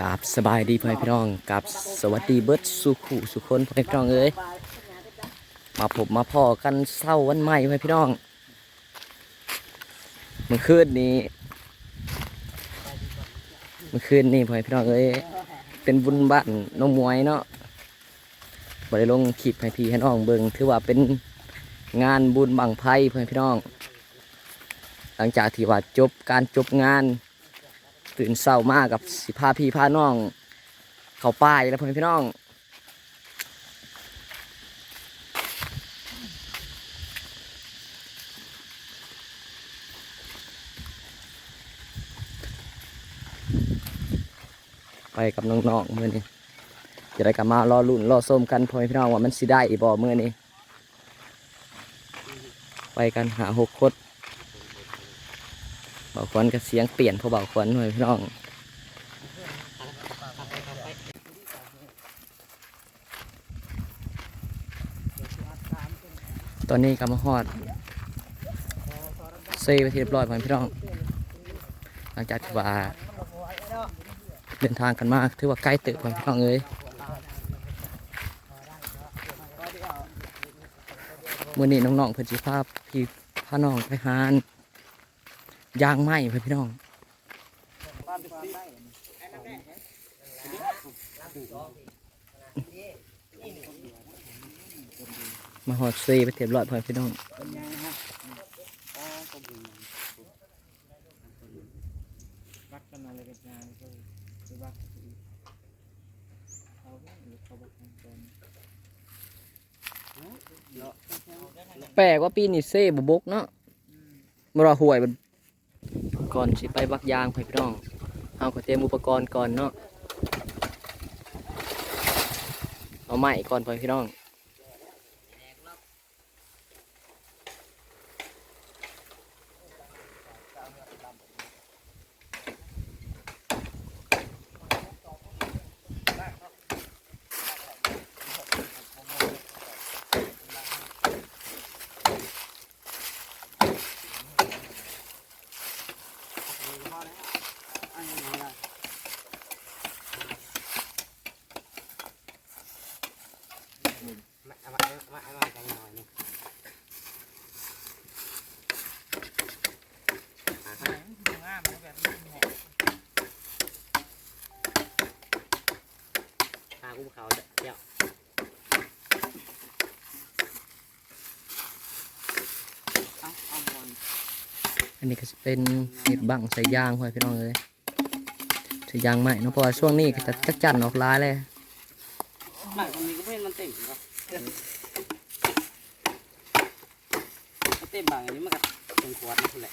กราบสบายดีพ่อพี่น้องกราบสวัสดีเบิร์ดสุขุสุคนพ่อพี่น้องเอ้ยมาผมมาพ่อกันเศร้าวันใหม่พ่อพี่น้องเมื่อคืนนี้เมื่อคืนนี้พ่อพี่น้องเอ้ยเป็นบุญบ้านน้องมวยเนาะบริลงคลิปให้พี่ให้น้องเบิงถือว่าเป็นงานบุญบังไพ่พ่อพี่น้อง หลังจากที่ว่าจบการจบงาน ตื่นเศร้ามากกับสิพาพี่พาน้อง เขาป้ายแล้วพ่อพี่น้องไปกับน้องๆมื่อนี้จะได้กลับมารอลุ่นรอส้มกันพ่อพี่น้องว่ามันสิได้อีบ่เมื่อนี้ ไปกันหาหกคด เบาควันกับเสียงเปลี่ยนเพราะเบาควันพ่อแม่พี่น้องตอนนี้กำมาฮอดเซไปที่เรียบร้อยพอพี่น้อง หลังจากที่ว่าเดินทางกันมากถือว่าใกล้ตึกพ่อแม่พี่น้องเอ้ยมื่อนี้น้องๆเพิ่นสิพาพี่พาน้องไปหาน ยางไหมเพ่ะพี่น้องมาหอดซีไปเต็มรอดพ่อพี่น้องแปลกว่าปีนี้เซ่บบกเนาะมรอห่วยมัน ก่อนสิไปบักยางพ่อแม่พี่น้องเอาก็เตรียมอุปกรณ์ก่อนเนาะเอาไม้ก่อนพ่อแม่พี่น้องามแบบนี้เหมาะ หากุ้งเขาเดี๋ยว เอาเอาบอล อันนี้ก็จะเป็นเห็ดบังใส่ยางพ่อแม่พี่น้องเลยใส่ยางใหม่เนาะเพราะว่าช่วงนี้ก็จะจักจันออกร้ายเลยหม่คนนี้ก็เพื่อนมันเต็มครับเต็มบางอันนี้มันก็เป็นขวดนี่แหละ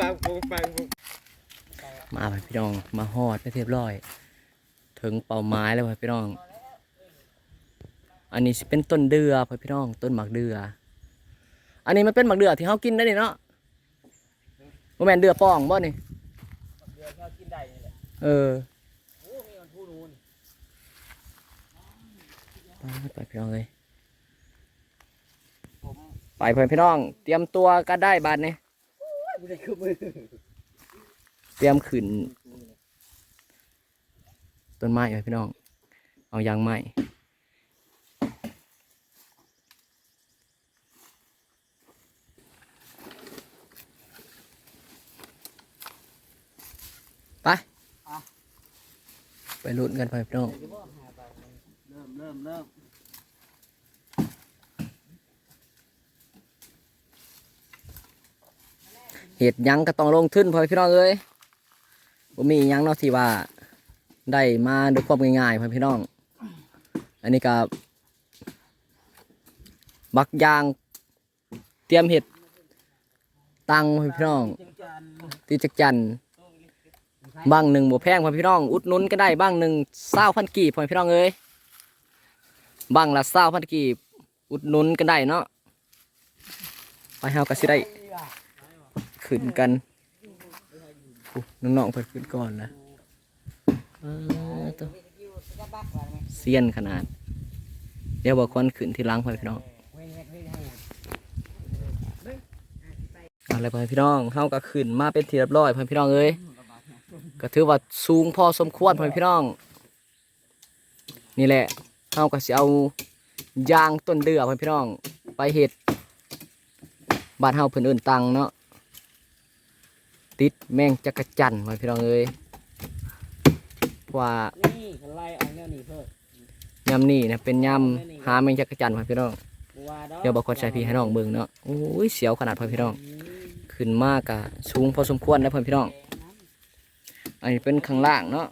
ปังปังปังมาพ่อแม่พี่น้องมาฮอดไปเรียบร้อย ถึงเป่าไม้แล้วพ่อแม่พี่น้อง อันนี้สิเป็นต้นเดือพ่อแม่พี่น้อง ต้นหมากเดือ อันนี้มันเป็นหมากเดือที่เขากินได้นี่เนาะบ่แม่นเดือป้องบ่นี่เดือนเรากินได้นี่แหละเออโอ้มีมันผู้นูนไปพี่น้องเลยผมไปเพื่อนพี่น้อง เตรียมตัวก็ได้บาดนี้ ไม่ได้คือมือเตรียมขึ้นต้นไม้ไปพี่น้อง เอายางไม้ไป ไปลุ้นกันไปพี่น้อง เริ่มเริ่มเริ่ม เหตุยังก็ต้องลงทุนพอพี่น้องเอ้ยผมมียังเนาะที่ว่าได้มาด้วยความง่ายๆพอพี่น้อง อันนี้ก็บักยาง เตรียมเห็ดตังพ่อพี่น้องจังจันที่จักจันบ้างหนึ่งบ่แพงพ่อพี่น้อง อุดนุนก็ได้บ้างหนึ่งเศร้าพันกีบพ่อพี่น้องเอ้ยบ้างละเศร้าพันกีบอุดนุนก็ได้เนาะไปเฮาก็สิได้ ขึ้นกันอู้น้องๆเพิ่นขึ้นก่อนนะอ้าวตัวเซียนขนาด เดี๋ยวบอกคนขึ้นที่หล้างพ่อพี่น้องอะไรพ่อพี่น้องเฮาก็ขึ้นมาเป็นที่เรียบร้อยพ่อพี่น้องเอ้ยก็ถือว่าสูงพอสมควรพ่อพี่น้อง นี่แหละเฮาก็สิเอายางต้นเดือพ่อพี่น้อง ไปเฮ็ดบ้านเฮาเพิ่นเอิ้นตังเนาะ ติดแมงจักรจันทร์พ่อพี่น้องเอ้ยว่านี่ไล่เอาเนี่ยนี่เพิ่มยามนี้เนี่ยเป็นยามหาแมงจักรจันทร์พ่อพี่น้องบัวดอกเดี๋ยวบอกคนใช้พี่ให้น้องเบิ่งเนาะโอ้ยเสียวขนาดพ่อพี่น้อง ขึ้นมากอะสูงพอสมควรนะเพื่อนพี่น้อง อันนี้เป็นข้างล่างเนาะ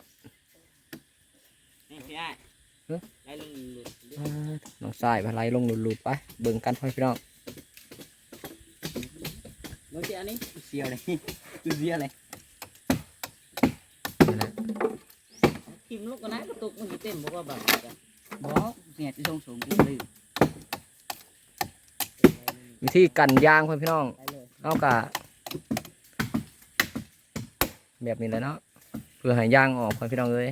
นี่พี่ไอ้เอ๊ะไล่ลงหลุดน้องสายพลายลงหลุดๆไปเบิ่งกันพ่อพี่น้องลงเสียนี่เสียวเลย ดูเสียเลยนี่แหละทิมลูกกันนะกระตุกมันจะเต็มบอกว่าแบบจ้ะบอกเนี่ยที่ทรงสูงกูลืมวิธีกันยางเพื่อนพี่น้องไปเลยเอากะแบบนี้แหละเนาะเพื่อให้ยางออกเพื่อนพี่น้องเลย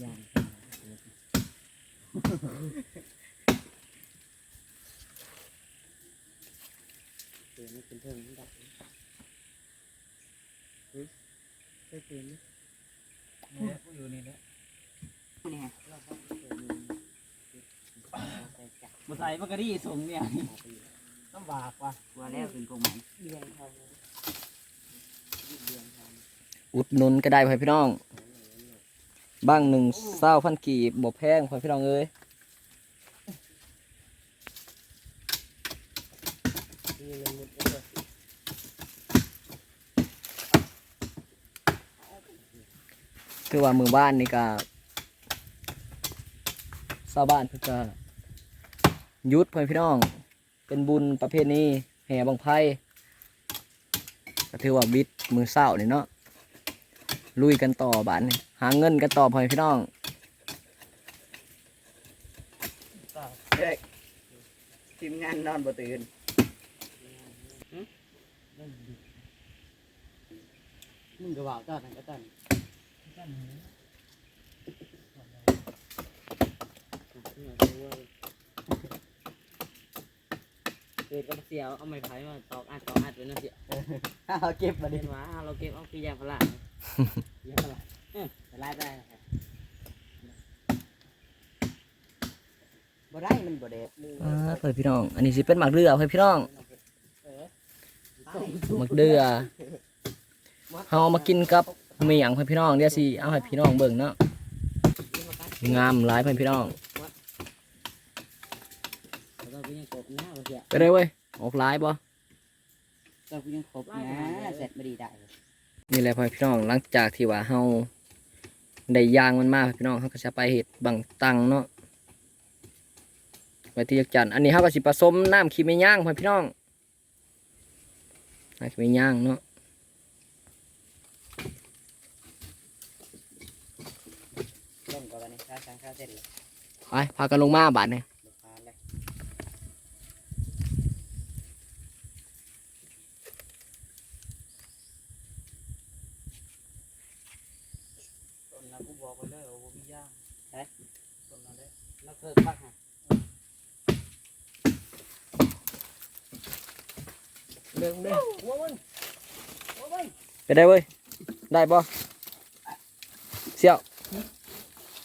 อย่าง เตือนเป็นเพิ่งดับเฮ้ยเคยเตือนไหมเนี่ยกูอยู่นี่แหละนี่ฮะมาใส่ปากกะดีสูงเนี่ยลำบากว่ะกลัวแล้วเป็นกงหมันเลี้ยงเขาเลี้ยงเขาอุดหนุนก็ได้เพื่อพี่น้องบ้างหนึ่งเศร้าพันกีบบ่แพงเพื่อพี่น้องเอ้ย คือว่ามือบ้านนี่ก็ชาวบ้านเพื่อก็หยุดเพื่อนพี่น้อง เป็นบุญประเภทนี้แห่บังไพ่ก็ถือว่าบิดมือเศร้านี่เนาะลุยกันต่อบานนี่หาเงินกันต่อพ่อแม่พี่น้องทีมงานนอนบ่ตื่นมึงก็ว่าเจ้านั่นก็เจ้านี่ เกิดกับเสียวเอาไม้ไผ่มาตอกอัดตอกอัดไว้นะเสียเอาเก็บมาดิเห็นว่าเราเก็บเอาคือยางพลาดยางพลาดเออไปไล่ได้ครับบ่ได้มันบ่ได้อ่าพ่อแม่พี่น้อง อันนี้สิเป็นหมักเดือพ่อแม่พี่น้องหมักเดือเฮาเอามากินกับ มีอยงพ่อแม่พี่น้องเดี๋ยวสิเอาให้พี่น้องเบิ่งเนาะงามหลายพ่อแม่พี่น้องไปเลยเว้ยออกหลายบ่เรายังครบนะเสร็จบ่ดีได้นี่แหละพ่อพี่น้องหลังจากที่ว่าเฮาได้ยางมันมาพ่อแม่พี่น้องเฮาก็จะไปเฮ็ดบังตังเนาะไว้ที่จักจันอันนี้เฮาก็สิผสมน้ำขี้แม่ย่างพ่อพี่น้องน้ำขี้แม่ย่างเนาะ ลงก่อนวันนี้ค่า สังค่าเสร็จเลยไปพากันลงมาบาดนี่ลูกค้าเลยต้นเรากูบอกไปเลยว่าบ่มีย่างใช่ต้นเราเลยเราเกิดปักฮะเด้งเด้งไปได้เว้ยได้บ่เสี่ยว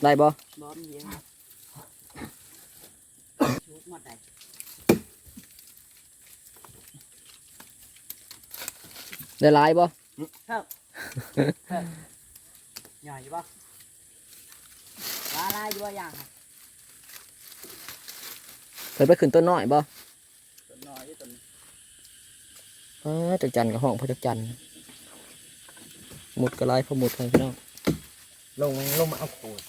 ได้บ่ บอมเยอะชุกหมดเลยได้หลายบ่หน่อยอยู่ปะลาลาอยู่ว่าอย่างฮะเพิ่นไปขึ้นต้นน้อยบ่ต้นน้อยอยู่ต้นอ๋อจักจันกับห้องพระจักจันหมุดก็หลายพอหมุดของพี่น้องลงลงมาเอาโขด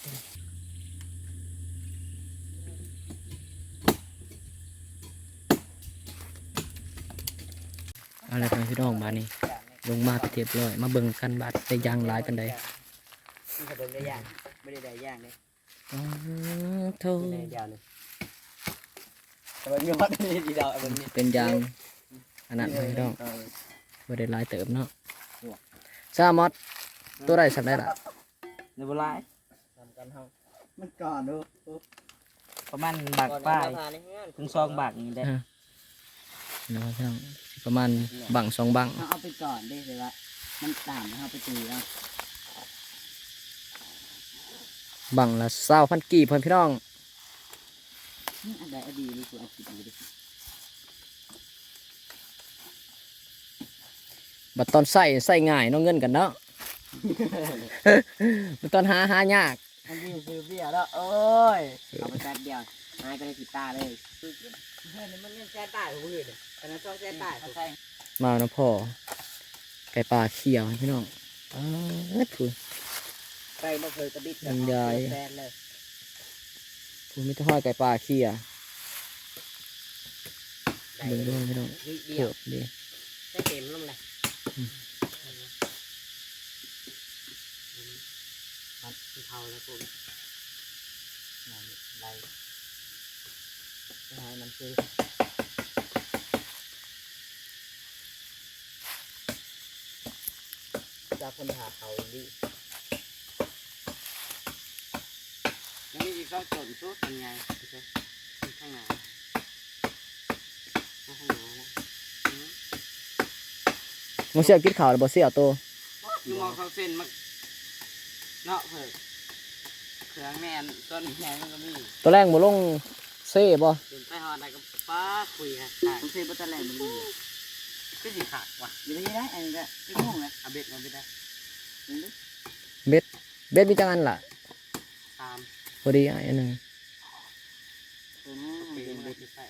อาละไรพี่น้องบาดนี้ลงมาเรียบร้อย มาเบิ่งกันบาดได้ยางหลายปานใดนี่ก็เบิ่งได้ย่างไม่ได้ได้ย่างเลยอ๋อโธ่ไม่ได้ยาวเลยแต่ว่ามีฮอตนี่ดีดาวไอ้เบิ่งนี่เป็นยางอันนั้นพี่น้องบ่ได้หลายเติมเนาะซามอดตัวใดสักได้ล่ะในโบราณทำกันเฮามันก่อนดูประมาณบากป้ายถึงซองบากนี่ได้เนาะพี่น้องสิ ประมาณบังสองบังเอาเอาไปก่อนได้เลยว่ามันต่ำเอาไปตีแล้วบังละ20,000กีบเพิ่นพี่น้องนี่อันใดอดีหรือคืออันผิดอยู่ดิบัดตอนใส่ใส่ง่ายเนาะเงินกันเนาะบัดตอนหาหายากอันนี้ซื้อเบียร์แล้วโอ้ยเอาไปแป๊บเดียวหายไปในสิตาเลยคือ เพื่อนนี่มันเล่นแซ่ใต้ของผู้อื่นแต่นั้นช่องแซ่ใต้ใช่มาเนาะพ่อ ไก่ปลาเขียวพี่น้องอ้าวถูใกล้มาเคยกระดิกมันใหญ่แฟนเลยถูไม่ต้องห้อยไก่ปลาเขียวได้เบิ่งด้วยพี่น้องนิดโคเดียวตรดีได้เต็มแล้วมันเลยมันเท่าแล้วคุณนั่นได้ ไม่ให้มันซื้อจากคนหาเขาดียังมีอีกสองต้นสุดเป็นไงโอเคข้างหน้าข้างหน้านะมึงเสียวกินข้าวหรือบ่เสียวโตคือมองเขาเส้นมันเนาะเพิ่นเครื่องแม่นต้นแม่นมันก็มีตัวแรกบ่ลง เซ่บ่เป็นไปหอดอะไรกับป้าคุยฮะขาดผมซื้อบัตรแลนด์มันดีก็สิขาดว่ะอยู่ที่ได้อันนี้ก็ไม่งงเลยเอาเบ็ดมาไม่ได้เบ็ดเบ็ดมีจังอันล่ะตามพอดีอันหนึงตัวนี้เบ็เก่ดงเบ็เบ็ดดที่ใส่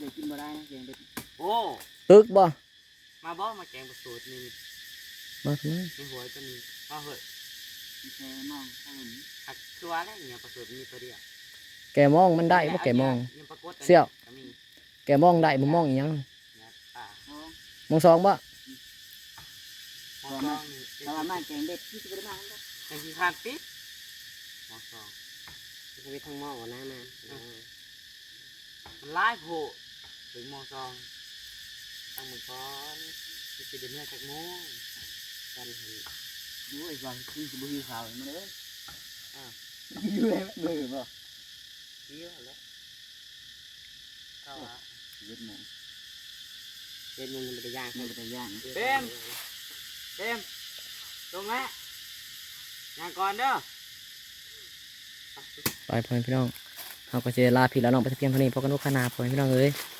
เดี๋ยวกินบ่ได้นะเก่งเบ็ดโอ้ตึกบ่มาบ่มาแกงปลาสูตรนี่มาทำไมมีหัวตัวนี้มาเหอะแค่มองข้างหลัง หักคือว่าแล้วเนี่ยปลาสูตรมีตัวเดียวแกมองมันได้บ่แกมอง ยังปรากฏเสี่ยว ก็มีแกมองได้บ่มองอีหยังเนี่ยป่ามองสองบ่มองซองนี่ถ้าว่ามาเก่งเบ็ดที่จะไปได้มาครับเป็นที่ขาดปิดมองซองจะมีทั้งหม้อนะแม่มันไล่โผล่ถึงมองซองตั้งมือก้อนที่จะเดินเมื่อจากโมงกันเห็นดูไอ้วันที่จะบุยขาวมันเลย อ่าอยู่เลยมือบ่เที่ยวแล้วเข้าละเบ็ดหมูเด็ดมึงยังไม่ได้ย่างมันเป็นย่างเต็มเต็มตรงแล้วย่างก่อนเด้อไปพ่อแม่พี่น้องเฮาก็สิได้ลาพี่แล้วน้องไปเพียงเท่านี้พบกันทุกคณะพ่อแม่พี่น้องเอ้ยบ